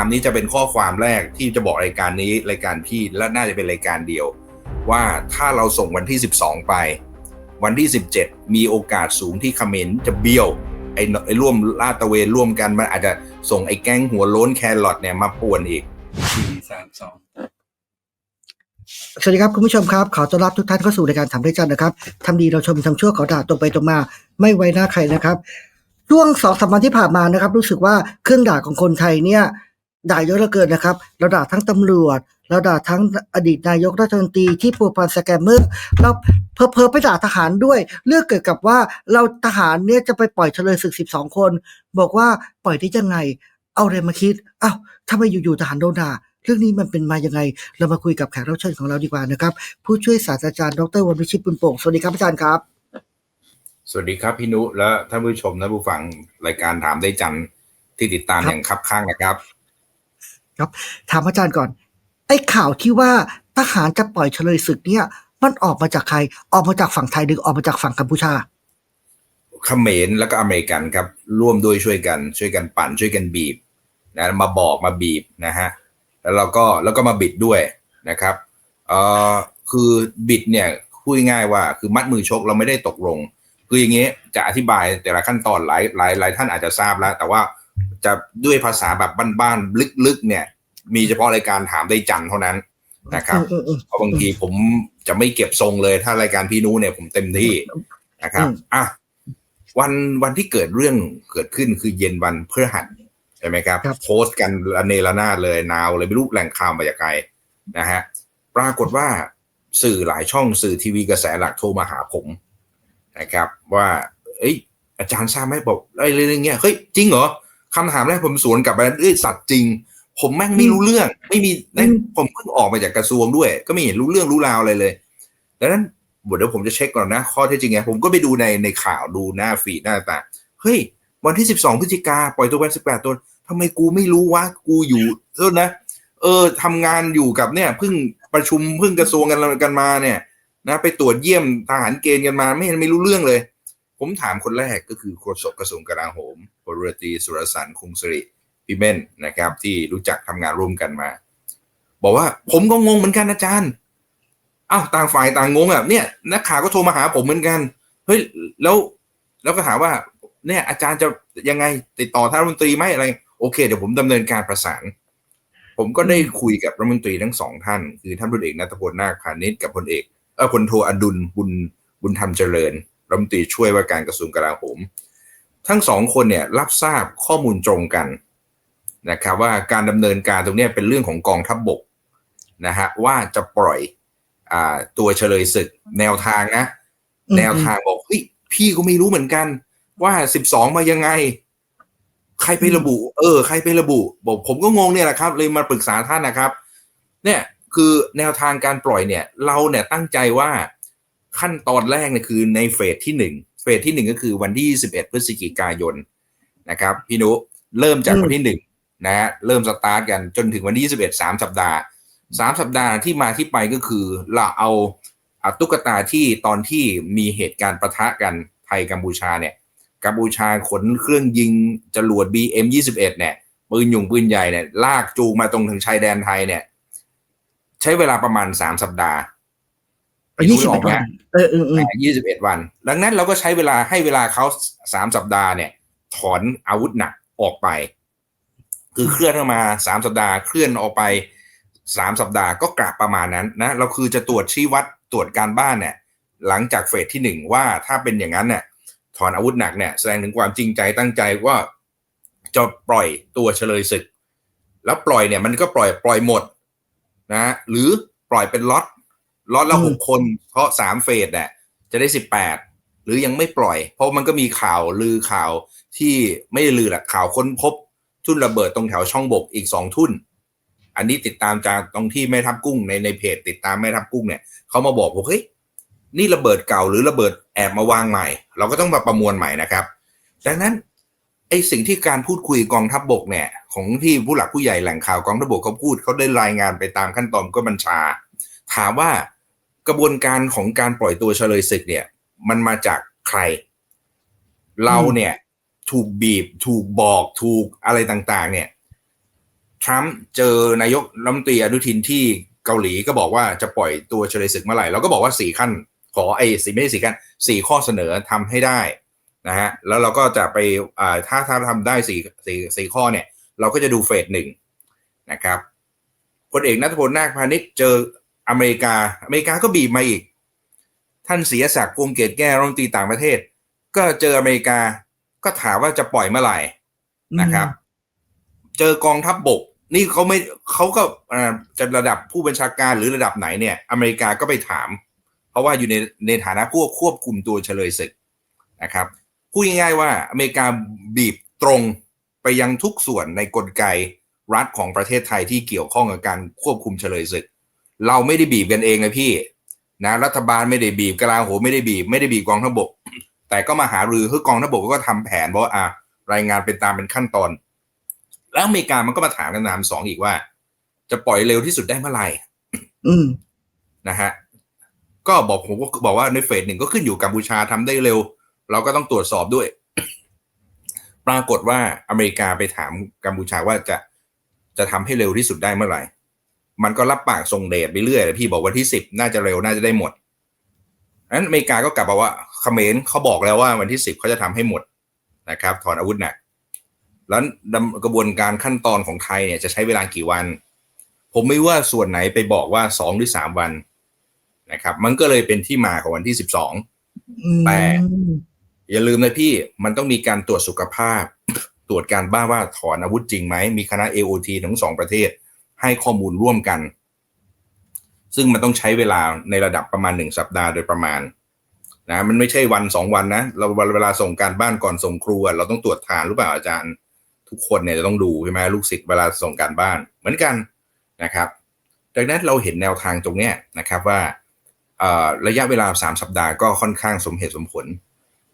ความนี้จะเป็นข้อความแรกที่จะบอกรายการนี้รายการพี่และน่าจะเป็นรายการเดียว ว่าถ้าเราส่งวันที่ 12 ไป วันที่ 17 มีโอกาสสูงที่เขมรจะเบี้ยวไอ้ไอ้ร่วมลาดตระเวนร่วมกันมันอาจจะส่งไอ้แก๊งหัวโล้นแครอทเนี่ยมาป่วนอีกสี่สามสองสวัสดีครับคุณผู้ชมครับ ขอต้อนรับทุกท่านเข้าสู่รายการถามได้จันนะครับทำดีเราชมทำชั่วขอด่าตรงไปตรงมา ไม่ไว้หน้าใครนะครับช่วงสองสามวันที่ผ่านมานะครับ รู้สึกว่าเครื่องด่าของคนไทยเนี่ย ด่าเยอะเหลือเกินนะครับเราด่าทั้งตำรวจเราด่าทั้งอดีตนายกรัฐมนตรีที่ปัวพันสแกมเมอร์เราเพอเพอๆไปด่าทหารด้วย เรื่องเกี่ยวกับว่าเราทหารเนี่ยจะไปปล่อยเฉลยศึกสิบสองคน บอกว่าปล่อยได้ยังไง เอาอะไรมาคิดอ้าวทำไมอยู่ๆทหารโดนด่าเรื่องนี้มันเป็นมายังไง เรามาคุยกับแขกรับเชิญของเราดีกว่านะครับ ผู้ช่วยศาสตราจารย์ดรวันวิชิตปุณโป่งสวัสดีครับอาจารย์ครับ สวัสดีครับพี่นุและท่านผู้ชมและผู้ฟังรายการถามได้จันทร์ที่ติดตามครับอย่างคับข้างนะครับ ถามอาจารย์ก่อน ไอ้ข่าวที่ว่าทหารจะปล่อยเฉลยศึกเนี่ย มันออกมาจากใคร ออกมาจากฝั่งไทยหรือออกมาจากฝั่งกัมพูชาเขมรแล้วก็อเมริกันครับ ร่วมด้วยช่วยกัน ช่วยกันปั่นช่วยกันบีบนะมาบอกมาบีบนะฮะแล้วเราก็แล้วก็มาบิดด้วยนะครับเอ่อคือบิดเนี่ยพูดง่ายว่าคือมัดมือชกเราไม่ได้ตกลง คืออย่างเงี้ยจะอธิบายแต่ละขั้นตอนหลายหลายหลายท่านอาจจะทราบแล้ว แต่ว่า จะด้วยภาษาแบบบ้านๆลึกๆเนี่ย มีเฉพาะรายการถามได้จันทร์เท่านั้นนะครับอืมอืมเพราะบางทีผมจะไม่เก็บทรงเลย ถ้ารายการพี่นู้เนี่ยผมเต็มที่นะครับอืมอะวันวันที่เกิดเรื่องเกิดขึ้นคือเย็นวันพฤหัสใช่ไหมครับครับโพสต์กันระเนระนาดเลยนาวเลยไม่รู้แหล่งข่าวมาจากใครนะฮะปรากฏว่าสื่อหลายช่องสื่อทีวีกระแสหลักโทรมาหาผมนะครับ ว่า เอ้ยอาจารย์ทราบไหมบอกไอ้เรื่องเงี้ยเฮ้ยจริงเหรอ คำถามแรกผมสวนกลับไปเอ้ยสัตว์จริง ผมแม่งไม่รู้เรื่อง ไม่มีแม่งผมเพิ่งออกมาจากกระทรวงด้วย ก็ไม่เห็นรู้เรื่องรู้ราวอะไรเลยดังนั้นเดี๋ยวผมจะเช็คก่อนนะ ข้อเท็จจริงไงผมก็ไปดูในในข่าวดูหน้าฟีดหน้าต่างเฮ้ย วันที่สิบสองพฤศจิกาปล่อยตัวไปสิบแปดตัวทำไมกูไม่รู้วะกูอยู่โทษนะ เออทำงานอยู่กับเนี่ยเพิ่งประชุมเพิ่งกระทรวงกันกันมาเนี่ยนะไปตรวจเยี่ยมทหารเกณฑ์กันมาไม่เห็นไม่รู้เรื่องเลย ผมถามคนแรกก็คือโฆษกกระทรวงกลาโหมพ ลเรือตรีสุรสันต์คงสิริพิเม่นนะครับที่รู้จักทำงานร่วมกันมา บอกว่าผมก็งงเหมือนกันอาจารย์อ้าวต่างฝ่ายต่างงงอะเนี่ยนักข่าวก็โทรมาหาผมเหมือนกันเฮ้ยแล้วแล้วก็ถามว่าเนี่ยอาจารย์จะยังไงติดต่อท่านรัฐมนตรีไหมอะไร โอเค เดี๋ยวผมดำเนินการประสาน ผมก็ได้คุยกับรัฐมนตรีทั้งสองท่าน คือท่านพลเอกนัทพลนาคพาณิชย์กับพลเอกเออพลโทอดุลบุญบุญธรรมเจริญรัฐมนตรีช่วยว่าการกระทรวงกลาโหม ทั้งสองคนเนี่ยรับทราบข้อมูลตรงกันนะครับว่าการดำเนินการตรงเนี้ยเป็นเรื่องของกองทัพบบกนะฮะว่าจะปล่อยอ่าตัวเฉลยศึกแนวทางนะอืมแนวทางบอกเฮ้ยพี่ก็ไม่รู้เหมือนกัน ว่าสิบสองมายังไง ใครไประบุ เออ ใครไประบุ บอกผมก็งงเนี่ยแหละครับ เลยมาปรึกษาท่านนะครับ เนี่ยคือแนวทางการปล่อยเนี่ย เราเนี่ยตั้งใจว่าขั้นตอนแรกเนี่ยคือในเฟสที่หนึ่งเฟ สที่หนึ่งก็คือวันที่ 21 พฤศจิกายนนะครับพี่นุเริ่มจากวันที่หนึ่งนะฮะเริ่มสตาร์ทกันจนถึงวันที่ 21สามสัปดาห์สามสัปดาห์ที่มาที่ไปก็คือเราเอาอะตุ๊กตาที่ตอนที่มีเหตุการณ์ประทะกันไทยกัมพูชาเนี่ยกัมพูชาขนเครื่องยิงจรวด BM 21 เนี่ยปืนหยุ่งปืนใหญ่เนี่ยลากจูงมาตรงถึงชายแดนไทยเนี่ย ใช้เวลาประมาณสามสัปดาห์ ยี่สิบเอ็ดวันเออเออเออยี่สิบเอ็ดวัน ดังนั้นเราก็ใช้เวลาให้เวลาเขาสามสัปดาห์เนี่ย ถอนอาวุธหนักออกไป คือเคลื่อนเข้ามาสามสัปดาห์เคลื่อนออกไปสามสัปดาห์ก็กลับประมาณนั้นนะเราคือจะตรวจชี้วัดตรวจการบ้านเนี่ย หลังจากเฟสที่หนึ่งว่าถ้าเป็นอย่างนั้นเนี่ยถอนอาวุธหนักเนี่ยแสดงถึงความจริงใจตั้งใจว่าจะปล่อยตัวเฉลยศึก แล้วปล่อยเนี่ยมันก็ปล่อยปล่อยหมดนะหรือปล่อยเป็นล็อต ล็อตละหกคน เพราะสามเฟสเนี่ยจะได้สิบแปดหรือยังไม่ปล่อย เพราะมันก็มีข่าวลือข่าวที่ไม่ลือแหละข่าวค้นพบทุ่นระเบิดตรงแถวช่องบกอีกสองทุ่น อันนี้ติดตามจากตรงที่แม่ทัพกุ้งในในเพจติดตามแม่ทัพกุ้งเนี่ยเขามาบอกว่าเฮ้ยนี่ระเบิดเก่าหรือระเบิดแอบมาวางใหม่ เราก็ต้องมาประมวลใหม่นะครับ ดังนั้นไอสิ่งที่การพูดคุยกองทัพบบกเนี่ย ของที่ผู้หลักผู้ใหญ่แหล่งข่าวกองทัพบกเขาพูดเขาได้รายงานไปตามขั้นตอนก็บัญชา ถามว่า กระบวนการของการปล่อยตัวเฉลยศึกเนี่ย มันมาจากใคร เราเนี่ย ถูกบีบ ถูกบอกถูกอะไรต่างๆ เนี่ยทรัมป์เจอนายกรัฐมนตรีอนุทินที่เกาหลีก็บอกว่าจะปล่อยตัวเฉลยศึกเมื่อไหร่เราก็บอกว่าสี่ขั้น ขอไอ้สี่ไม่ใช่สี่ขั้นสี่ข้อเสนอทำให้ได้นะฮะแล้วเราก็จะไปอ่าถ้าถ้าทำได้สี่สี่สี่ข้อเนี่ย เราก็จะดูเฟสหนึ่งนะครับพลเอกนัทพลนาคพาณิชย์เจอ อเมริกา อเมริกาก็บีบมาอีก ท่านเสียศักดิ์วงเกตแก้รัฐมนตรีต่างประเทศ ก็เจออเมริกาก็ถามว่าจะปล่อยเมื่อไหร่นะครับ เจอกองทัพบบก นี่เขาไม่เขาก็จะระดับผู้บัญชาการหรือระดับไหนเนี่ย อเมริกาก็ไปถาม เพราะว่าอยู่ในในฐานะผู้ควบคุมตัวเฉลยศึกนะครับพูดง่ายๆว่าอเมริกาบีบตรงไปยังทุกส่วนในกลไกรัฐของประเทศไทยที่เกี่ยวข้องกับการควบคุมเฉลยศึก เราไม่ได้บีบกันเองนะพี่นะรัฐบาลไม่ได้บีบกลาโหมไม่ได้บีบ ไม่ได้บีบกองทัพบก แต่ก็มาหารือคือกองทัพบกก็ทำแผนเพราะว่าอะรายงานเป็นตามเป็นขั้นตอน แล้วอเมริกามันก็มาถามกันนามสองอีกว่า จะปล่อยเร็วที่สุดได้เมื่อไหร่อืมนะฮะก็บอกผมก็บอกว่าในเฟสหนึ่งก็ขึ้นอยู่กัมพูชาทำได้เร็ว เราก็ต้องตรวจสอบด้วย ปรากฏว่าอเมริกาไปถามกัมพูชาว่าจะจะทำให้เร็วที่สุดได้เมื่อไหร่ มันก็รับปากส่งเดชไปเรื่อยแต่พี่บอกวันที่สิบน่าจะเร็วน่าจะได้หมดนั้นอเมริกาก็กลับมาว่าเขมรเขาบอกแล้วว่าวันที่สิบเขาจะทำให้หมดนะครับ ถอนอาวุธหนักแล้วดำกระบวนการขั้นตอนของไทยเนี่ยจะใช้เวลากี่วัน ผมไม่ว่าส่วนไหนไปบอกว่าสองหรือสามวันนะครับ มันก็เลยเป็นที่มาของวันที่สิบสองอืมแต่อย่าลืมนะพี่มันต้องมีการตรวจสุขภาพ ตรวจการบ้านว่าถอนอาวุธจริงไหมมีคณะ AOT ทั้งสองประเทศ ให้ข้อมูลร่วมกัน ซึ่งมันต้องใช้เวลาในระดับประมาณหนึ่งสัปดาห์โดยประมาณนะมันไม่ใช่วันสองวันนะเราเวลาส่งการบ้านก่อนส่งครูเราต้องตรวจทานหรือเปล่าอาจารย์ ทุกคนเนี่ยจะต้องดูใช่ไหมลูกศิษย์เวลาส่งการบ้านเหมือนกันนะครับดังนั้นเราเห็นแนวทางตรงนี้นะครับว่าระยะเวลาสามสัปดาห์ก็ค่อนข้างสมเหตุสมผล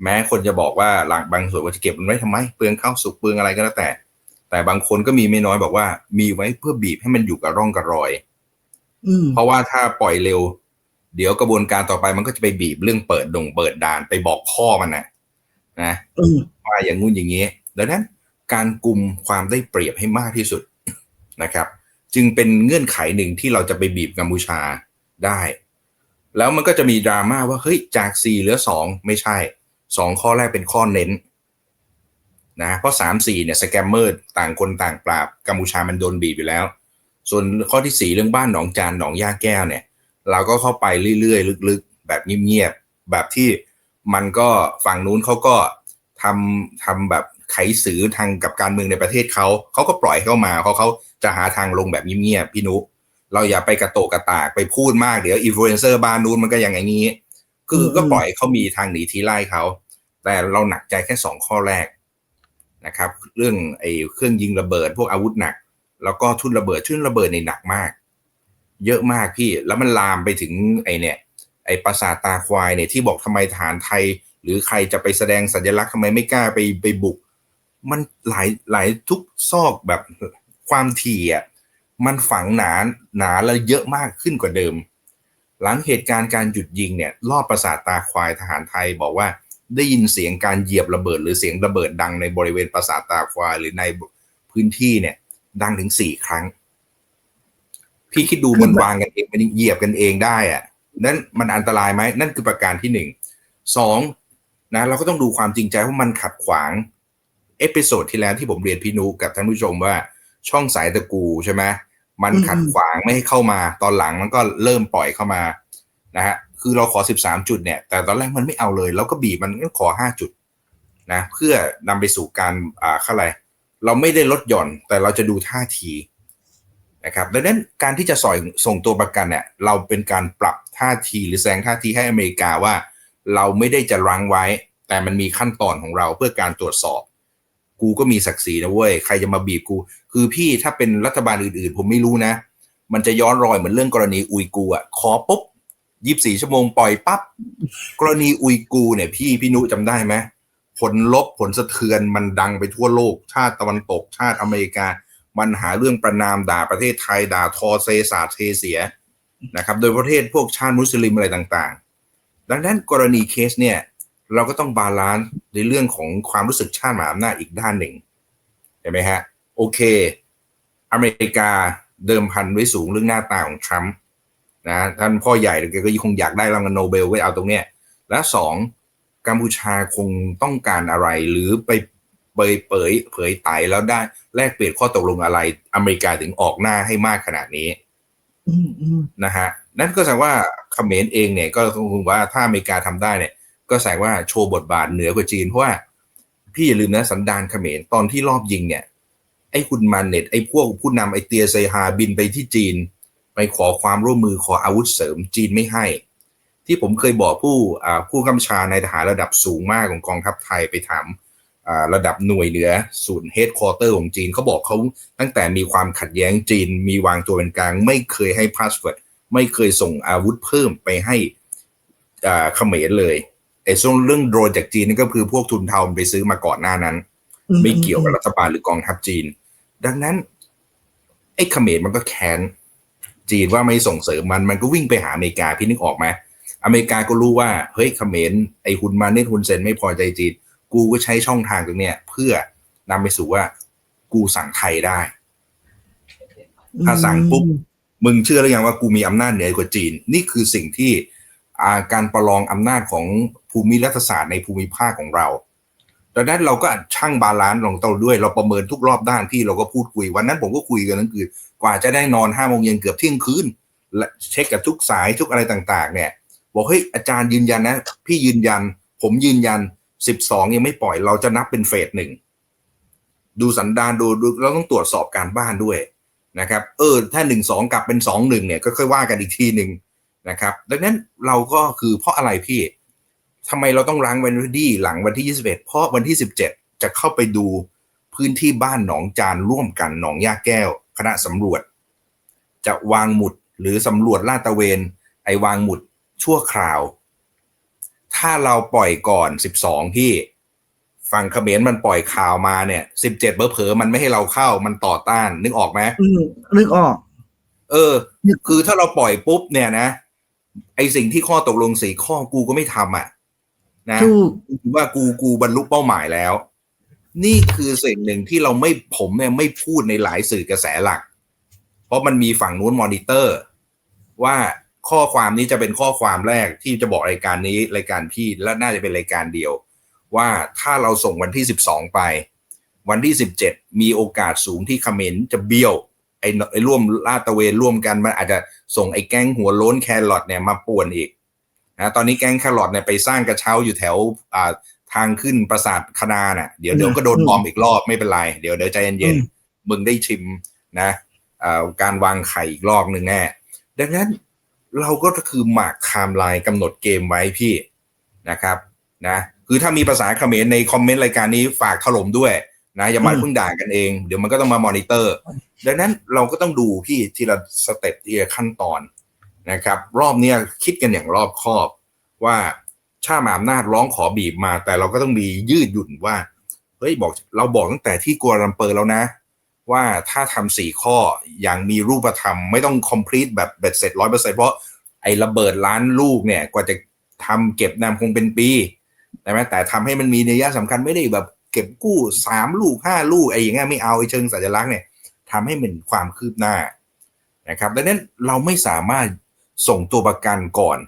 แม้คนจะบอกว่าหลังบางส่วนว่าจะเก็บมันไว้ทำไมเปลืองข้าวสุกเปลืองอะไรก็แล้วแต่ แต่บางคนก็มีไม่น้อยบอกว่า มีไว้เพื่อบีบให้มันอยู่กับร่องกับรอยอืมเพราะว่าถ้าปล่อยเร็ว เดี๋ยวกระบวนการต่อไปมันก็จะไปบีบเรื่องเปิดดงเปิดด่านไปบอกพ่อมันนะนะอืมว่าอย่างงู้นอย่างนี้ดังนั้นการกลุ่มความได้เปรียบให้มากที่สุดนะครับ จึงเป็นเงื่อนไขหนึ่งที่เราจะไปบีบกัมพูชาได้ แล้วมันก็จะมีดราม่าว่าเฮ้ยจากสี่เหลือสองไม่ใช่สองข้อแรกเป็นข้อเน้น นะเพราะสามสี่เนี่ยสแกมเมอร์ต่างคนต่างปราบกัมพูชามันโดนบีบอยู่แล้ว ส่วนข้อที่สี่เรื่องบ้านหนองจานหนองย่าแก้วเนี่ย เราก็เข้าไปเรื่อยๆ ลึกๆ แบบเงียบๆ แบบที่มันก็ฝั่งนู้นเขาก็ทำทำแบบไขสือทางกับการเมืองในประเทศเขาเขาก็ปล่อยเข้ามาเพราะเขาจะหาทางลงแบบเงียบๆพี่นุเราอย่าไปกระโตกกระตากไปพูดมากเดี๋ยวอินฟลูเอนเซอร์บ้านนู้นมันก็อย่างไงนี้คือก็ปล่อยเขามีทางหนีทีไล่เขาแต่เราหนักใจแค่สองข้อแรก นะครับเรื่องไอ้เครื่องยิงระเบิด พวกอาวุธหนัก แล้วก็ทุนระเบิดทุนระเบิดในหนักมาก เยอะมากพี่แล้วมันลามไปถึงไอ้เนี่ยไอ้ปราสาทตาควายเนี่ยที่บอกทำไมฐานไทย หรือใครจะไปแสดงสัญลักษณ์ทำไมไม่กล้าไปไปบุก มันหลายหลายทุกซอกแบบความถี่อะมันฝังหนาหนาและเยอะมากขึ้นกว่าเดิม หลังเหตุการณ์การหยุดยิงเนี่ยรอบปราสาทตาควายทหารไทยบอกว่า ได้ยินเสียงการเหยียบระเบิด หรือเสียงระเบิดดังในบริเวณปราสาทตาควายหรือในพื้นที่เนี่ย ดังถึงสี่ครั้ง พี่คิดดูมันวางกันเองมันเหยียบกันเองได้อะนั้นมันอันตรายไหมนั่นคือประการที่หนึ่งสองนะเราก็ต้องดูความจริงใจว่ามันขัดขวาง เอพิโซดที่แล้วที่ผมเรียนพี่นุกับท่านผู้ชมว่าช่องสายตะกูใช่ไหมมันขัดขวางไม่ให้เข้ามา ตอนหลังมันก็เริ่มปล่อยเข้ามานะฮะ คือเราขอ 13 จุดเนี่ย แต่ตอนแรกมันไม่เอาเลย แล้วก็บีบมันก็ขอ 5 จุดนะ เพื่อนำไปสู่การอ่าอะไร เราไม่ได้ลดหย่อน แต่เราจะดูท่าทีนะครับดังนั้นการที่จะส่อยส่งตัวประกันเนี่ยเราเป็นการปรับท่าทีหรือแสดงท่าทีให้อเมริกาว่า เราไม่ได้จะรั้งไว้ แต่มันมีขั้นตอนของเราเพื่อการตรวจสอบ กูก็มีศักดิ์ศรีนะเว้ยใครจะมาบีบกู คือพี่ถ้าเป็นรัฐบาลอื่นๆ ผมไม่รู้นะ มันจะย้อนรอยเหมือนเรื่องกรณีอุยกูอะขอปุ๊บ ยี่สี่ชั่วโมงปล่อยปั๊บกรณีอุยกูเนี่ย พี่พี่นุจำได้ไหมผลลบผลสะเทือนมันดังไปทั่วโลก ชาติตะวันตก ชาติอเมริกา มันหาเรื่องประนามด่าประเทศไทยด่าทอเซสาเทเสียนะครับ โดยประเทศพวกชาติมุสลิมอะไรต่างๆ ดังนั้นกรณีเคสเนี่ยเราก็ต้องบาลานซ์ในเรื่องของความรู้สึกชาติมหาอำนาจอีกด้านหนึ่งเห็นไหมฮะ โอเค อเมริกาเดิมพันไว้สูงเรื่องหน้าตาของทรัมป์ นะท่านพ่อใหญ่แกก็คงอยากได้รางวัลโนเบลไว้เอาตรงเนี้ยและสองกัมพูชาคงต้องการอะไร หรือไปเผยเผยเผยไตแล้วได้แลกเปลี่ยนข้อตกลงอะไร อเมริกาถึงออกหน้าให้มากขนาดนี้อืมอืมนะฮะนั่นก็แสดงว่าเขมรเองเนี่ย ก็คงว่าถ้าอเมริกาทำได้เนี่ย ก็แสดงว่าโชว์บทบาทเหนือกว่าจีนเพราะว่า พี่อย่าลืมนะสันดานเขมรตอนที่รอบยิงเนี่ย ไอ้คุณมันเน็ตไอ้พวกผู้นำไอ้เตียเซฮาบินไปที่จีน ไปขอความร่วมมือขออาวุธเสริมจีนไม่ให้ ที่ผมเคยบอกผู้อ่าผู้กำชาในทหารระดับสูงมากของกองทัพไทยไปถามอ่าระดับหน่วยเหนือศูนย์เฮดคอร์เตอร์ของจีนเขาบอกเขาตั้งแต่มีความขัดแย้งจีนมีวางตัวเป็นกลาง ไม่เคยให้พาสเวิร์ดไม่เคยส่งอาวุธเพิ่มไปให้อ่าเขมรเลยไอ้ส่วนเรื่องโดรนจากจีนนี่ก็คือพวกทุนเทามันไปซื้อมาก่อนหน้านั้นอืไม่เกี่ยวกับรัฐบาลหรือกองทัพจีน ดังนั้น ไอ้เขมรมันก็แค้น จีนว่าไม่ส่งเสริมมันมันก็วิ่งไปหาอเมริกาพี่นึกออกไหมอเมริกาก็รู้ว่าเฮ้ยเขมรไอ้ฮุนมาเนตฮุนเซนไม่พอใจจีน กูก็ใช้ช่องทางตรงเนี้ยเพื่อนำไปสู่ว่ากูสั่งไทยได้ ถ้าสั่งปุ๊บมึงเชื่อหรือยังว่ากูมีอำนาจเหนือกว่าจีน นี่คือสิ่งที่าการประลองอำนาจของภูมิรัฐศาสตร์ในภูมิภาคของเราดังนั้นเราก็ช่างบาลานซ์ลงตัวด้วย เราประเมินทุกรอบด้านที่เราก็พูดคุย วันนั้นผมก็คุยกันทั้งคืน กว่าจะได้นอนห้าโมงเย็นเกือบเที่ยงคืนและเช็คกับทุกสายทุกอะไรต่าง ๆ เนี่ย บอกเฮ้ยอาจารย์ยืนยันนะ พี่ยืนยัน ผมยืนยันสิบสองยังไม่ปล่อยเราจะนับเป็นเฟสหนึ่งดูสันดานดูดูเราต้องตรวจสอบการบ้านด้วยนะครับ เออ ถ้าหนึ่งสองกลับเป็นสองหนึ่งเนี่ยก็ค่อยว่ากันอีกทีหนึ่งนะครับ ดังนั้นเราก็คือเพราะอะไรพี่ทำไมเราต้องล้างวันที่หลังวันที่ 21 เพราะวันที่ 17 จะเข้าไปดูพื้นที่บ้านหนองจานร่วมกันหนองยาแก้ว คณะสำรวจ จะวางหมุดหรือสำรวจลาดตระเวน ไอวางหมุดชั่วคราว ถ้าเราปล่อยก่อน 12พี่ฝั่งเขมรมันปล่อยข่าวมาเนี่ย 17เผลอๆมันไม่ให้เราเข้ามันต่อต้าน นึกออกไหมอืมนึกออก เออ คือถ้าเราปล่อยปุ๊บเนี่ยนะ ไอสิ่งที่ข้อตกลงสี่ข้อกูก็ไม่ทำอะ นะถูกคือว่ากูกูบรรลุเป้าหมายแล้ว นี่คือสิ่งหนึ่งที่เราไม่ผมเนี่ยไม่พูดในหลายสื่อกระแสหลัก เพราะมันมีฝั่งนู้นมอนิเตอร์ ว่าข้อความนี้จะเป็นข้อความแรกที่จะบอกรายการนี้รายการพี่และน่าจะเป็นรายการเดียว ว่าถ้าเราส่งวันที่สิบสองไป วันที่สิบเจ็ดมีโอกาสสูงที่เขมรจะเบี้ยวไอ้ไอ้ร่วมลาดตะเวนร่วมกันมันอาจจะส่งไอ้แก๊งหัวโล้นแครอทเนี่ยมาป่วนอีกนะตอนนี้แก๊งแครอทเนี่ยไปสร้างกระเช้าอยู่แถวอ่า ทางขึ้นปราสาทคณาน่ะเดี๋ยวเดี๋ยวก็โดนบอมอีกรอบไม่เป็นไร เดี๋ยวเดี๋ยวใจเย็นอืมๆมึงได้ชิมนะอ่าการวางไข่อีกรอบหนึ่งแน่ดังนั้นเราก็คือหมากไทม์ไลน์กำหนดเกมไว้พี่นะครับนะคือถ้ามีภาษาเขมรในคอมเมนต์รายการนี้ฝากถล่มด้วยนะอย่ามาอืมเพิ่งด่ากันเอง เดี๋ยวมันก็ต้องมามอนิเตอร์ ดังนั้นเราก็ต้องดูพี่ทีละสเต็ปทีละขั้นตอนนะครับ รอบเนี้ยคิดกันอย่างรอบคอบว่า ชาติมหาอำนาจร้องขอบีบมา แต่เราก็ต้องมียืดหยุ่นว่าเฮ้ยบอกเราบอกตั้งแต่ที่กัวลัมเปอร์แล้วนะ ว่าถ้าทำสี่ข้ออย่างมีรูปธรรม ไม่ต้อง complete แบบเบ็ดเสร็จร้อยเปอร์เซ็นต์เพราะไอ้ระเบิดล้านลูกเนี่ยกว่าจะทำเก็บนำคงเป็นปีใช่ไหมแต่ทำให้มันมีนัยสำคัญไม่ได้แบบเก็บกู้สามลูกห้าลูกไอ้อย่างเงี้ยไม่เอาไอ้เชิงสัญลักษณ์เนี่ยทำให้มันความคืบหน้านะครับดังนั้นเราไม่สามารถส่งตัวประกันก่อน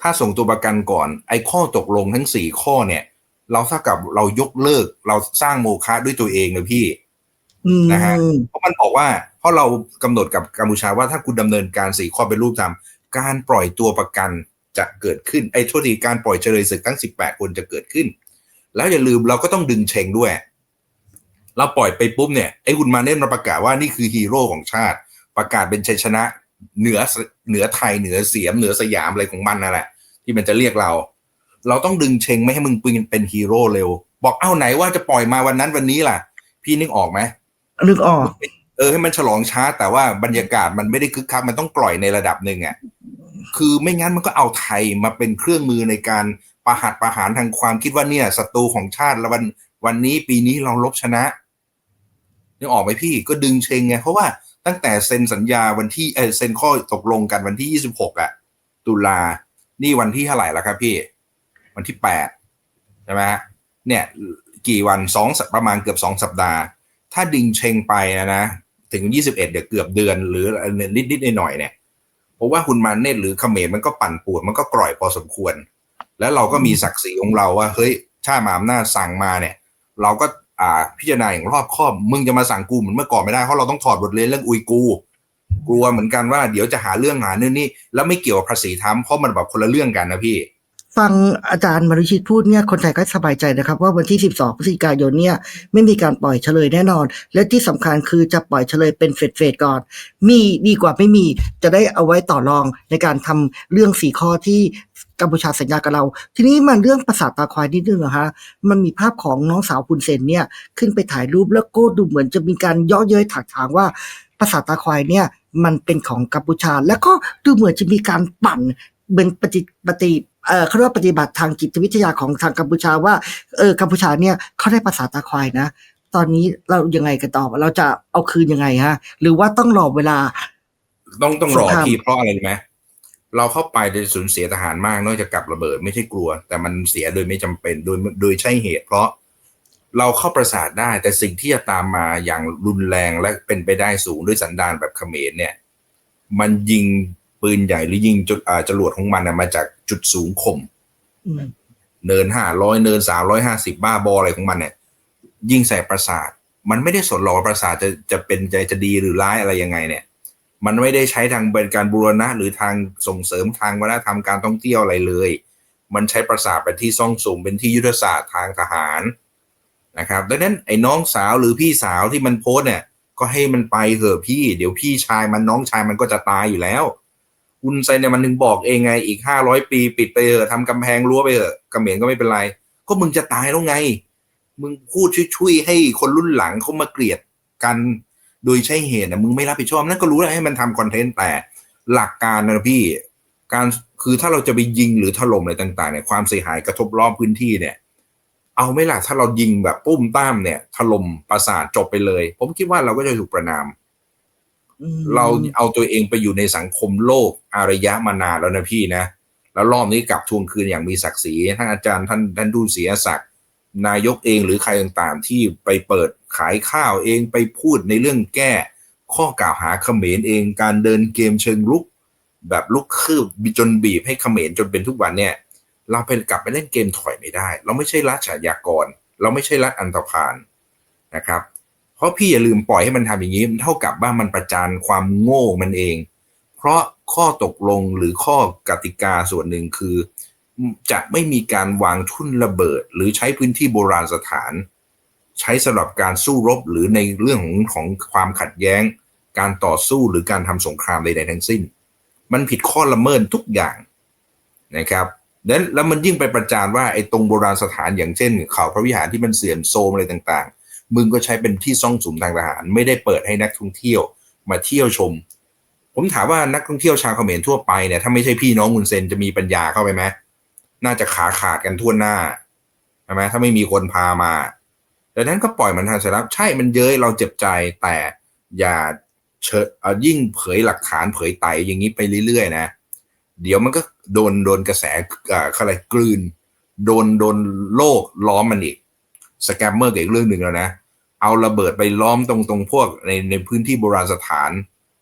ถ้าส่งตัวประกันก่อน ไอ้ข้อตกลงทั้งสี่ข้อเนี่ย เราเท่ากับเรายกเลิก เราสร้างโมฆะด้วยตัวเองเลยพี่อืมนะฮะเพราะมันบอกว่า เพราะเรากำหนดกับกัมพูชาว่าถ้าคุณดำเนินการสี่ข้อเป็นรูปธรรมการปล่อยตัวประกันจะเกิดขึ้นไอ้โทษทีการปล่อยเฉลยศึกทั้ง18คนจะเกิดขึ้น แล้วอย่าลืมเราก็ต้องดึงเชงด้วย เราปล่อยไปปุ๊บเนี่ยไอ้คุณมาเน่นมาประกาศว่านี่คือฮีโร่ของชาติ ประกาศเป็นชัยชนะ เหนือเหนือไทยเหนือเสียมเหนือสยามอะไรของมันนั่นแหละที่มันจะเรียกเรา เราต้องดึงเชงไม่ให้มึงเป็นเป็นฮีโร่เร็ว บอกเอ้าไหนว่าจะปล่อยมาวันนั้นวันนี้ล่ะ พี่นึกออกไหมนึกออก เออให้มันฉลองช้า แต่ว่าบรรยากาศมันไม่ได้คึกคักมันต้องปล่อยในระดับหนึ่งอะคือไม่งั้นมันก็เอาไทยมาเป็นเครื่องมือในการประหัตประหารทางความคิดว่าเนี่ยศัตรูของชาติแล้ววันวันนี้ปีนี้เราลบชนะนึกออกไหมพี่ก็ดึงเชงไงเพราะว่า ตั้งแต่เซ็นสัญญาวันที่เออเซ็นข้อตกลงกันวันที่ยี่สิบหกอะตุลา นี่วันที่เท่าไหร่แล้วครับพี่ วันที่แปดใช่ไหมฮะเนี่ย กี่วันสองสัปประมาณเกือบสองสัปดาห์ ถ้าดึงเชงไปนะนะ ถึงยี่สิบเอ็ดเดี๋ยวเกือบเดือนหรือนิดนิดหน่อยเนี่ยเพราะว่าคุณมาเนตหรือเขมรมันก็ปั่นป่วนมันก็กร่อยพอสมควร แล้วเราก็มีศักดิ์ศรีของเราว่า เฮ้ยชาติมาอำนาจสั่งมาเนี่ย เราก็ อ่า พิจารณาอย่างรอบคอบ มึงจะมาสั่งกูเหมือนเมื่อก่อนไม่ได้ เพราะเราต้องถอดบทเรียนเรื่องอุยกู กลัวเหมือนกันว่าเดี๋ยวจะหาเรื่องหาเนื่นนี่แล้วไม่เกี่ยวกับภาษีทำเพราะมันแบบคนละเรื่องกันนะพี่ ฟังอาจารย์มรุชิตพูดเนี่ยคนไทยก็สบายใจนะครับ ว่าวันที่ 12พฤศจิกายนเนี่ยไม่มีการปล่อยเฉลยแน่นอน และที่สำคัญคือจะปล่อยเฉลยเป็นเฟดเฟดๆก่อน มีดีกว่าไม่มีจะได้เอาไว้ต่อรองในการทำเรื่องสีข้อที่ กัมพูชาสัญญากับเรา ทีนี้มาเรื่องประสาทตาควายนิดนึงนะฮะมันมีภาพของน้องสาวคุณเซนเนี่ยขึ้นไปถ่ายรูปแล้วก็ดูเหมือนจะมีการเย่อเย้ยถักถางว่าประสาทตาควายเนี่ยมันเป็นของกัมพูชา แล้วก็ดูเหมือนจะมีการปั่นเป็นปฏิปฏิเอ่อเขาเรียกว่าปฏิบัติทางจิตวิทยาของทางกัมพูชาว่าเออกัมพูชาเนี่ยเขาได้ภาษาตาควายนะ ตอนนี้เรายังไงกันต่อเราจะเอาคืนยังไงฮะ หรือว่าต้องรอเวลา ต้องต้องรอสงครามพี่เพราะอะไรรู้ไหม เราเข้าไปโดยสูญเสียทหารมากนอกจากกับระเบิดไม่ใช่กลัว แต่มันเสียโดยไม่จำเป็นโดยโดยใช่เหตุ เพราะเราเข้าประสาทได้ แต่สิ่งที่จะตามมาอย่างรุนแรงและเป็นไปได้สูงด้วยสันดานแบบเขมรเนี่ย มันยิงปืนใหญ่หรือยิงจุดอ่าจรวดของมันน่ะมาจากจุดสูงข่มอืมเนินห้าร้อยเนินสามร้อยห้าสิบบ้าบออะไรของมันเนี่ย ยิงใส่ประสาท มันไม่ได้สนหรอกว่าประสาทจะจะเป็นใจจะดีหรือร้ายอะไรยังไงเนี่ย มันไม่ได้ใช้ทางเป็นการบูรณะ หรือทางส่งเสริมทางวัฒนธรรมการท่องเที่ยวอะไรเลย มันใช้ประสาทเป็นที่ซ่องสุมเป็นที่ยุทธศาสตร์ทางทหารนะครับดังนั้นไอ้น้องสาวหรือพี่สาวที่มันโพสเนี่ย ก็ให้มันไปเถอะพี่ เดี๋ยวพี่ชายมันน้องชายมันก็จะตายอยู่แล้วคุณไซเนี่ยมันถึงบอกเองไงอีกห้าร้อยปีปิดไปเถอะทำกำแพงรั้วไปเถอะกระเขมรก็ไม่เป็นไร ก็มึงจะตายแล้วไง มึงพูดช่วยๆให้คนรุ่นหลังเขามาเกลียดกัน โดยใช่เหตุนะมึงไม่รับผิดชอบนั่นก็รู้แล้วให้มันทำคอนเทนต์แต่หลักการนะพี่ การคือถ้าเราจะไปยิงหรือถล่มอะไรต่างๆเนี่ยความเสียหายกระทบรอบพื้นที่เนี่ย เอาไหม่ล่ะถ้าเรายิงแบบปุ้มต้ามเนี่ยถล่มปราสาทจบไปเลย ผมคิดว่าเราก็จะถูกประนามอืมเราเอาตัวเองไปอยู่ในสังคมโลกอารยะมานานแล้วนะพี่นะแล้วรอบนี้กลับทวงคืนอย่างมีศักดิ์ศรีท่านอาจารย์ท่านท่านทูตเสียศักดิ์ นายกเองหรือใครต่างๆ ที่ไปเปิดขายข้าวเองไปพูดในเรื่องแก้ ข้อกล่าวหาเขมรเองการเดินเกมเชิงลุก แบบลุกคืบจนบีบให้เขมรจนเป็นทุกวันเนี่ย เราไปกลับไปเล่นเกมถอยไม่ได้ เราไม่ใช่รัฐฉายากร เราไม่ใช่รัฐอันตรพานนะครับ เพราะพี่อย่าลืมปล่อยให้มันทำอย่างนี้มันเท่ากับว่ามันประจานความโง่มันเอง เพราะข้อตกลงหรือข้อกติกาส่วนหนึ่งคือ จะไม่มีการวางทุ่นระเบิด หรือใช้พื้นที่โบราณสถาน ใช้สำหรับการสู้รบหรือในเรื่องของของความขัดแย้ง การต่อสู้หรือการทำสงครามใดๆทั้งสิ้น มันผิดข้อละเมิดทุกอย่างนะครับแล้วแล้วมันยิ่งไปประจานว่าไอ้ตรงโบราณสถานอย่างเช่น เขาพระวิหารที่มันเสื่อมโทรมอะไรต่างๆ มึงก็ใช้เป็นที่ซ่องสุมทางทหาร ไม่ได้เปิดให้นักท่องเที่ยวมาเที่ยวชม ผมถามว่านักท่องเที่ยวชาวเขมรทั่วไปเนี่ยถ้าไม่ใช่พี่น้องคุณเซนจะมีปัญญาเข้าไปไหม น่าจะขาขาดกันทั่วหน้าใช่ไหมถ้าไม่มีคนพามาดังนั้นก็ปล่อยมันทางสารับใช่มันเย้ยเราเจ็บใจแต่อย่าเชิดเอายิ่งเผยหลักฐานเผยไตอย่างนี้ไปเรื่อยๆนะ เดี๋ยวมันก็โดนโดนกระแสอ่ออะไรกลืน โดนโดนโลกล้อมมันอีกสแกมเมอร์ก็อีกเรื่องหนึ่งแล้วนะ เอาระเบิดไปล้อมตรงตรงพวกในในพื้นที่โบราณสถาน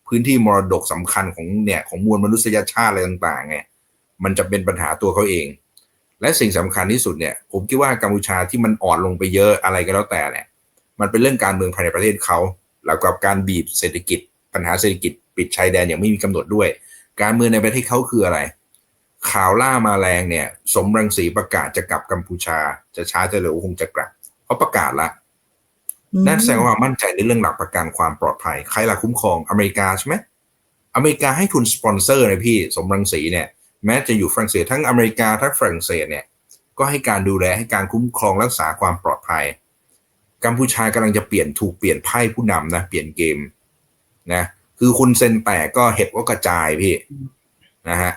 พื้นที่มรดกสำคัญของเนี่ยของมวลมนุษยชาติอะไรต่างๆเนี่ยมันจะเป็นปัญหาตัวเขาเอง และสิ่งสำคัญที่สุดเนี่ยผมคิดว่ากัมพูชาที่มันอ่อนลงไปเยอะอะไรก็แล้วแต่เนี่ยมันเป็นเรื่องการเมืองภายในประเทศเขาแล้วกับการบีบเศรษฐกิจ ปัญหาเศรษฐกิจปิดชายแดนอย่างไม่มีกำหนดด้วย การเมืองในประเทศเขาคืออะไร ข่าวล่ามาแรงเนี่ยสมรังสีประกาศจะกลับกัมพูชา จะช้าจะเร็วคงจะกลับเขาประกาศละอืมนั่นแสดงว่ามั่นใจในเรื่องหลักประกันความปลอดภัย ใครล่ะคุ้มครองอเมริกาใช่ไหมอเมริกาให้ทุนสปอนเซอร์นะพี่สมรังสีเนี่ย แม้จะอยู่ฝรั่งเศสทั้งอเมริกาทั้งฝรั่งเศสเนี่ยก็ให้การดูแลให้การคุ้มครองรักษาความปลอดภัย กัมพูชากำลังจะเปลี่ยนถูกเปลี่ยนไพ่ผู้นำนะเปลี่ยนเกมนะคือคุณเซนแตกก็เห็บก็กระจายพี่นะฮะ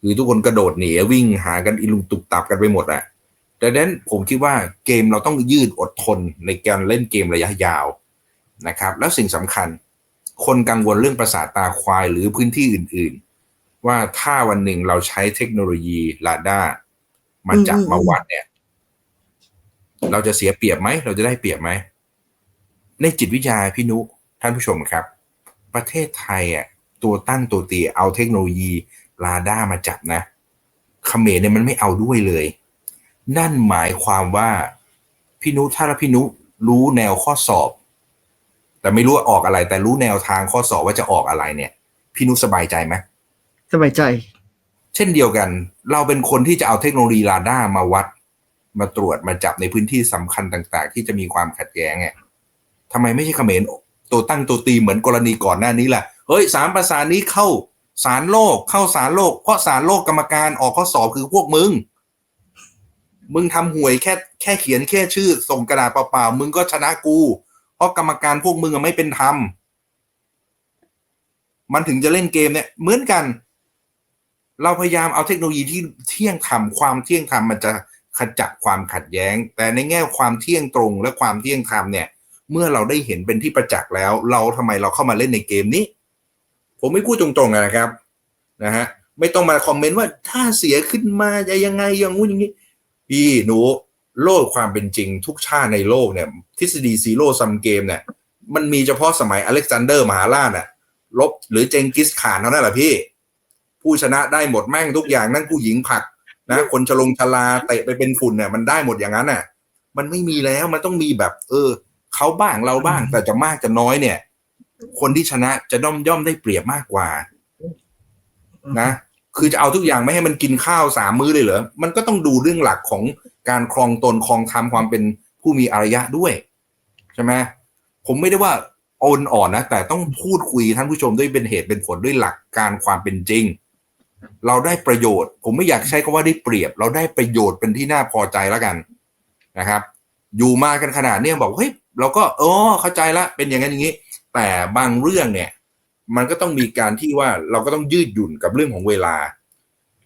คือทุกคนกระโดดหนีวิ่งหากันอีลุงตุกตับกันไปหมดอะดังนั้นผมคิดว่าเกมเราต้องยืดอดทนในการเล่นเกมระยะยาวนะครับ แล้วสิ่งสำคัญ คนกังวลเรื่องประสาทตาควายหรือพื้นที่อื่น ว่าถ้าวันหนึ่งเราใช้เทคโนโลยีลาด้ามาจับมาวัดเนี่ย เราจะเสียเปรียบไหม เราจะได้เปรียบไหม ในจิตวิทยาพี่นุท่านผู้ชมครับ ประเทศไทยอะตัวตั้งตัวตีเอาเทคโนโลยีลาด้ามาจับนะเขมรเนี่ยมันไม่เอาด้วยเลย นั่นหมายความว่าพี่นุถ้าพี่นุรู้แนวข้อสอบ แต่ไม่รู้ว่าออกอะไร แต่รู้แนวทางข้อสอบว่าจะออกอะไรเนี่ย พี่นุสบายใจไหม สบายใจ เช่นเดียวกัน เราเป็นคนที่จะเอาเทคโนโลยีราดาร์มาวัด มาตรวจมาจับในพื้นที่สำคัญต่างๆ ที่จะมีความขัดแย้งเนี่ยทำไมไม่ใช่เขมรตัวตั้งตัวตีเหมือนกรณีก่อนหน้านี้ล่ะเฮ้ยสามประสานี้เข้าสารโลกเข้าสารโลก เพราะสารโลกกรรมการออกข้อสอบคือพวกมึง มึงทำหวยแค่แค่เขียนแค่ชื่อ ส่งกระดาษเปล่าๆมึงก็ชนะกู เพราะกรรมการพวกมึงไม่เป็นธรรมมันถึงจะเล่นเกมเนี่ยเหมือนกัน เราพยายามเอาเทคโนโลยีที่เที่ยงธรรมความเที่ยงธรรมมันจะขจัดความขัดแย้ง แต่ในแง่ความเที่ยงตรงและความเที่ยงธรรมเนี่ย เมื่อเราได้เห็นเป็นที่ประจักษ์แล้ว เราทำไมเราเข้ามาเล่นในเกมนี้ ผมไม่พูดตรงๆนะครับนะฮะไม่ต้องมาคอมเมนต์ว่าถ้าเสียขึ้นมาจะยังไงอย่างงู้นอย่างนี้พี่หนูโลกความเป็นจริงทุกชาติในโลกเนี่ย ทฤษฎีซีโร่ซัมเกมเนี่ย มันมีเฉพาะสมัยอเล็กซานเดอร์มหาราชน่ะลบหรือเจงกิสข่านเท่านั้นแหละพี่ ผู้ชนะได้หมดแม่งทุกอย่างนั่นผู้หญิงผลักนะคนชลงชลาเตะไปเป็นฝุ่นเนี่ยมันได้หมดอย่างนั้นน่ะ มันไม่มีแล้วมันต้องมีแบบ เออเขาบ้างเราบ้างแต่จะมากจะน้อยเนี่ย คนที่ชนะจะด้อมย่อมได้เปรียบมากกว่า นะคือจะเอาทุกอย่างไม่ให้มันกินข้าวสามมื้อเลยเหรอมันก็ต้องดูเรื่องหลักของการครองตนครองธรรมความเป็นผู้มีอารยะด้วยใช่ไหมผมไม่ได้ว่าโอนอ่อนนะแต่ต้องพูดคุยท่านผู้ชมด้วยเป็นเหตุเป็นผลด้วยหลักการความเป็นจริง เราได้ประโยชน์ ผมไม่อยากใช้คำว่าได้เปรียบ เราได้ประโยชน์เป็นที่น่าพอใจแล้วกันนะครับ อยู่มากันขนาดเนี้ยบอกเฮ้ยเราก็เออเข้าใจละเป็นอย่างนั้นอย่างนี้ แต่บางเรื่องเนี่ย มันก็ต้องมีการที่ว่าเราก็ต้องยืดหยุ่นกับเรื่องของเวลา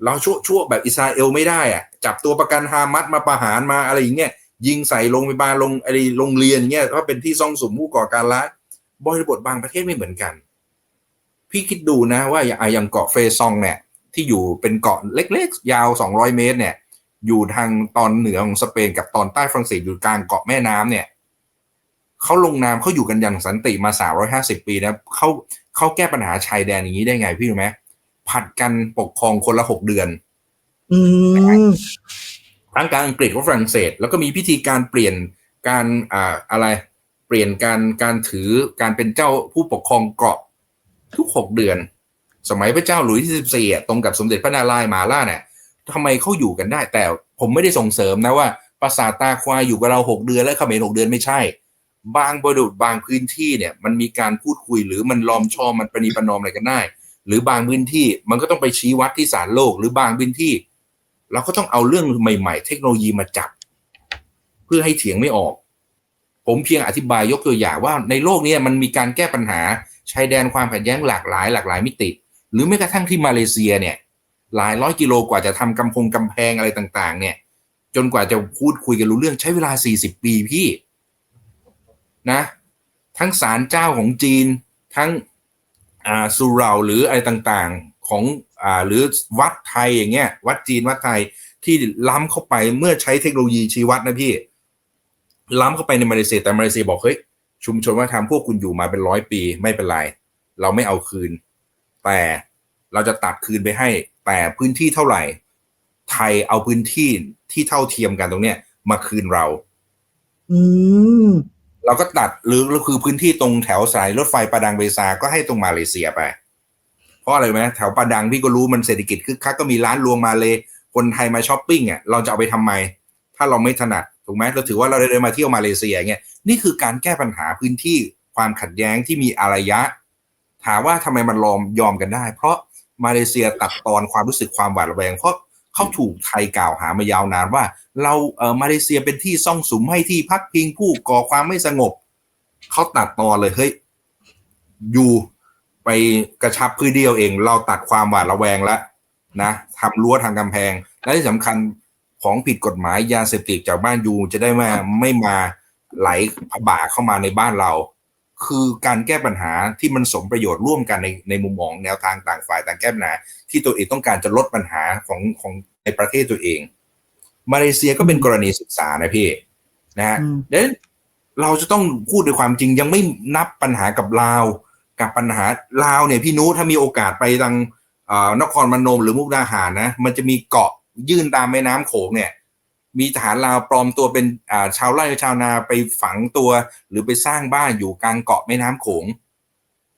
เราชั่วชั่วแบบอิสราเอลไม่ได้อะจับตัวประกันฮามัสมาประหารมาอะไรอย่างเงี้ยยิงใส่โรงพยาบาลลงอะไรโรงเรียนเงี้ยเพราเป็นที่ซ่องสุมผู้ก่อการร้ายบริบทบางประเทศไม่เหมือนกัน พี่คิดดูนะว่าอย่างเกาะเฟซองเนี่ย ที่อยู่เป็นเกาะเล็กๆ ยาว 200 เมตร เนี่ย อยู่ทางตอนเหนือของสเปนกับตอนใต้ฝรั่งเศสอยู่กลางเกาะแม่น้ำเนี่ยเขาลงนามเขาอยู่กันอย่างสันติมา 350 ปีนะเขาเขาแก้ปัญหาชายแดนอย่างนี้ได้ไงพี่รู้ไหมผัดกันปกครองคนละหกเดือนอืมทั้งการอังกฤษกับฝรั่งเศส แล้วก็มีพิธีการเปลี่ยนการอ่าอะไร เปลี่ยนการการถือการเป็นเจ้าผู้ปกครองเกาะทุกหกเดือน สมัยพระเจ้าหลุยส์ที่สิบสี่ตรงกับสมเด็จพระนารายณ์มหาราเนี่ยทำไมเขาอยู่กันได้ แต่ผมไม่ได้ส่งเสริมนะว่าปราสาทตาควายอยู่กับเราหกเดือนแล้วเขมรหกเดือนไม่ใช่ บางบริบทบางพื้นที่เนี่ยมันมีการพูดคุยหรือมันลอมชอมมันประนีประนอมอะไรกันได้ หรือบางพื้นที่มันก็ต้องไปชี้วัดที่ศาลโลก หรือบางพื้นที่ เราก็ต้องเอาเรื่องใหม่ ๆ เทคโนโลยีมาจับ เพื่อให้เถียงไม่ออก ผมเพียงอธิบายยกตัวอย่างว่าในโลกนี้มันมีการแก้ปัญหาชายแดนความขัดแย้งหลากหลาย หลากหลายมิติ หรือแม้กระทั่งที่มาเลเซียเนี่ย หลายร้อยกิโลกว่าจะทำกำพงกำแพงอะไรต่าง ๆ เนี่ย จนกว่าจะพูดคุยกันรู้เรื่องใช้เวลา 40 ปีพี่นะ ทั้งศาลเจ้าของจีน ทั้งอ่าสุเหราหรืออะไรต่างๆของอ่าหรือวัดไทยอย่างเงี้ย วัดจีนวัดไทยที่ล้ำเข้าไปเมื่อใช้เทคโนโลยีชีวัดนะพี่ ล้ำเข้าไปในมาเลเซียแต่มาเลเซียบอกเฮ้ยชุมชนวัฒนธรรมพวกคุณอยู่มาเป็นร้อยปีไม่เป็นไร เราไม่เอาคืน แต่เราจะตัดคืนไปให้ แต่พื้นที่เท่าไหร่ ไทยเอาพื้นที่ที่เท่าเทียมกันตรงเนี้ยมาคืนเรา อืมเราก็ตัดหรือคือพื้นที่ตรงแถวสายรถไฟประดังเบซาก็ให้ตรงมาเลเซียไป เพราะอะไรไหมแถวประดังพี่ก็รู้มันเศรษฐกิจคึกคักก็มีร้านรวงมาเลยคนไทยมาช้อปปิ้งอะเราจะเอาไปทำไม ถ้าเราไม่ถนัดถูกไหมเราถือว่าเราได้มาเที่ยวมาเลเซียเงี้ยนี่คือการแก้ปัญหาพื้นที่ความขัดแย้งที่มีอารยะ ถามว่าทำไมมันลอมยอมกันได้ เพราะมาเลเซียตัดตอนความรู้สึกความหวาดระแวงเพราะเขาถูกไทยกล่าวหามายาวนานว่า เราเออมาเลเซียเป็นที่ซ่องสุมให้ที่พักพิงผู้ก่อความไม่สงบเขาตัดตอนเลยเฮ้ยอยู่ไปกระชับพื้นเดียวเอง เราตัดความหวาดระแวงแล้วนะทำรั้วทางกำแพง และที่สำคัญของผิดกฎหมายยาเสพติดจากบ้านยูจะได้มาไม่มาไหลบ่าเข้ามาในบ้านเรา คือการแก้ปัญหาที่มันสมประโยชน์ร่วมกันในในมุมมองแนวทางต่างฝ่ายต่างแก้ปัญหาที่ตัวเองต้องการจะลดปัญหาของของในประเทศตัวเอง มาเลเซียก็เป็นกรณีศึกษานะพี่นะฮะอืมเดนเราจะต้องพูดด้วยความจริงยังไม่นับปัญหากับลาว กับปัญหาลาวเนี่ยพี่นุถ้ามีโอกาสไปทางเอ่อนครพนมหรือมุกดาหารนะมันจะมีเกาะยื่นตามแม่น้ำโขงเนี่ย มีทหารลาวปลอมตัวเป็นชาวไร่ชาวนาไปฝังตัว หรือไปสร้างบ้านอยู่กลางเกาะแม่น้ำโขง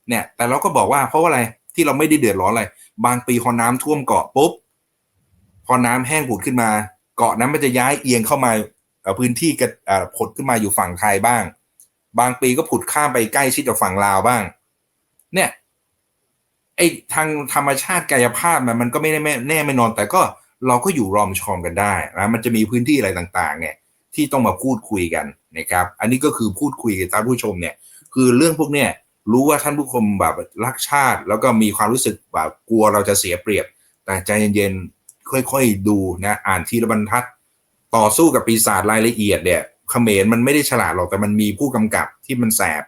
เนี่ย แต่เราก็บอกว่าเพราะว่าอะไรที่เราไม่ได้เดือดร้อนอะไรบางปีพอน้ำท่วมเกาะปุ๊บพอน้ำแห้งผุดขึ้นมา เกาะนั้นมันจะย้ายเอียงเข้ามาพื้นที่กระผุดขึ้นมาอยู่ฝั่งไทยบ้าง บางปีก็ผุดข้ามไปใกล้ชิดกับฝั่งลาวบ้าง เนี่ยไอ้ทางธรรมชาติกายภาพมันมันก็ไม่ได้แม่แน่ไม่นอนแต่ก็ เราก็อยู่รอมชอมกันได้นะมันจะมีพื้นที่อะไรต่างๆ เนี่ยที่ต้องมาพูดคุยกันนะครับ อันนี้ก็คือพูดคุยกับท่านผู้ชมเนี่ย คือเรื่องพวกเนี้ยรู้ว่าท่านผู้ชมแบบรักชาติ แล้วก็มีความรู้สึกแบบกลัวเราจะเสียเปรียบ แต่ใจเย็นๆค่อยๆดูนะอ่านทีละบรรทัด ต่อสู้กับปีศาจรายละเอียดเนี่ยเขมรมันไม่ได้ฉลาดหรอกแต่มันมีผู้กำกับที่มันแสบ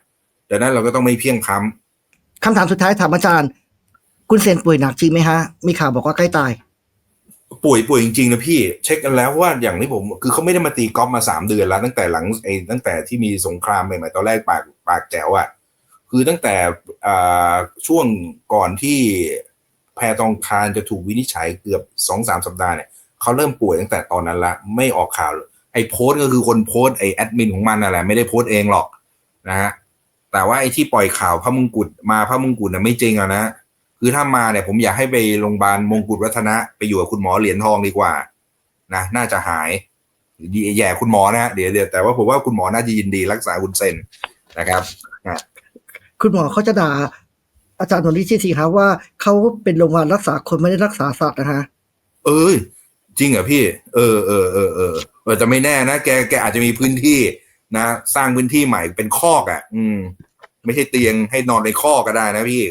ดังนั้นเราก็ต้องไม่เพียงพ้ำคำถามสุดท้ายถามอาจารย์ คุณเซนป่วยหนักจริงไหมฮะ มีข่าวบอกว่าใกล้ตาย ป่วยป่วยจริงๆนะพี่ เช็คกันแล้วว่าอย่างที่ผม คือเขาไม่ได้มาตีกอล์ฟมาสามเดือนแล้ว ตั้งแต่หลังไอ้ตั้งแต่ที่มีสงครามใหม่ๆตอนแรกปากปากแจ๋วอะ่ะคือตั้งแต่อ่าช่วงก่อนที่แพทองทานจะถูกวินิจฉัยเกือบสองสามสัปดาห์เนี่ยเขาเริ่มป่วยตั้งแต่ตอนนั้นละไม่ออกข่าวเลยไอ้โพสก็คือคนโพสไอ้แอดมินของมันนั่นแหละไม่ได้โพสเองหรอกนะฮะแต่ว่าไอ้ที่ปล่อยข่าวพระมงกุฎมาพระมงกุฎน่ะไม่จริงอะนะ คือถ้ามาเนี่ยผมอยากให้ไปโรงพยาบาลมงกุฎวัฒนะไปอยู่กับคุณหมอเหรียญทองดีกว่านะน่าจะหายดีแย่คุณหมอนะฮะเดี๋ยวเดี๋ยวแต่ว่าผมว่าคุณหมอน่าจะยินดีรักษาคุณเซนนะครับคุณหมอเขาจะด่าอาจารย์นนท์ที่สิครับว่าเขาเป็นโรงพยาบาลรักษาคนไม่ได้รักษาสัตว์นะฮะเอ้ยจริงเหรอพี่เออเออเออเออเออแต่ไม่แน่นะแกแกอาจจะมีพื้นที่นะ สร้างพื้นที่ใหม่เป็นคอกอะ อืม ไม่ใช่เตียงให้นอนในคอกก็ได้นะพี่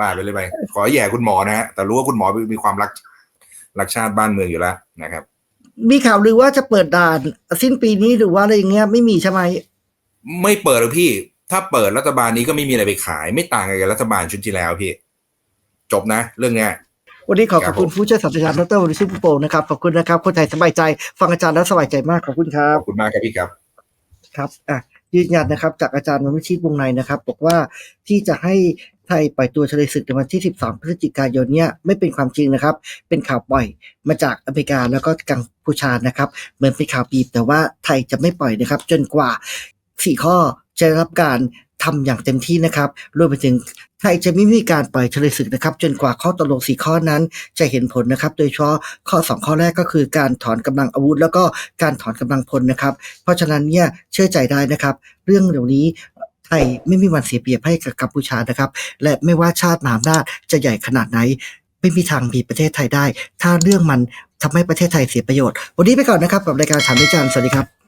ว่าไปเลยไป ขอแย่คุณหมอนะฮะแต่รู้ว่าคุณหมอมีความรักรักชาติบ้านเมืองอยู่แล้วนะครับ มีข่าวลือว่าจะเปิดด่าน สิ้นปีนี้หรือว่าอะไรอย่างเงี้ยไม่มีใช่ไหมไม่เปิดหรอกพี่ ถ้าเปิดรัฐบาลนี้ก็ไม่มีอะไรไปขาย ไม่ต่างกันกับรัฐบาลชุดที่แล้วพี่ จบนะ เรื่องเนี้ยวันนี้ขอขครัอบบคุณผมผู้ช่วยศาสตราจารย์ดรวริชุโปนะครับขอบคุณนะครับคนไทยสบายใจ ฟังอาจารย์แล้วสบายใจมากขอบคุณครัขบอบคุณมากครับพี่ครับ ครับอะ ยืนยันนะครับ จากอาจารย์มนุชิตวงในนะครับ บอกว่าที่จะให้ไทยปล่อยตัวเฉลยศึกในวันที่ 13 พฤศจิกายนเนี่ยไม่เป็นความจริงนะครับ เป็นข่าวปล่อยมาจากอเมริกาแล้วก็กัมพูชานะครับ เหมือนเป็นข่าวปีบแต่ว่าไทยจะไม่ปล่อยนะครับ จนกว่า4ข้อจะได้รับการ ทำอย่างเต็มที่นะครับรวมไปถึงไทยจะไม่มีการปล่อยเฉลยศึกนะครับ จนกว่าข้อตกลง 4 ข้อนั้นจะเห็นผลนะครับ โดยเฉพาะข้อ 2 ข้อแรกก็คือการถอนกำลังอาวุธ แล้วก็การถอนกำลังพลนะครับ เพราะฉะนั้นเนี่ยเชื่อใจได้นะครับ เรื่องเหล่านี้ไทยไม่มีวันเสียเปรียบให้กับกัมพูชานะครับ และไม่ว่าชาติมหาอำนาจจะใหญ่ขนาดไหน ไม่มีทางมีประเทศไทยได้ ถ้าเรื่องมันทำให้ประเทศไทยเสียประโยชน์ วันนี้ไปก่อนนะครับกับรายการถามวิจารณ์สวัสดีครับ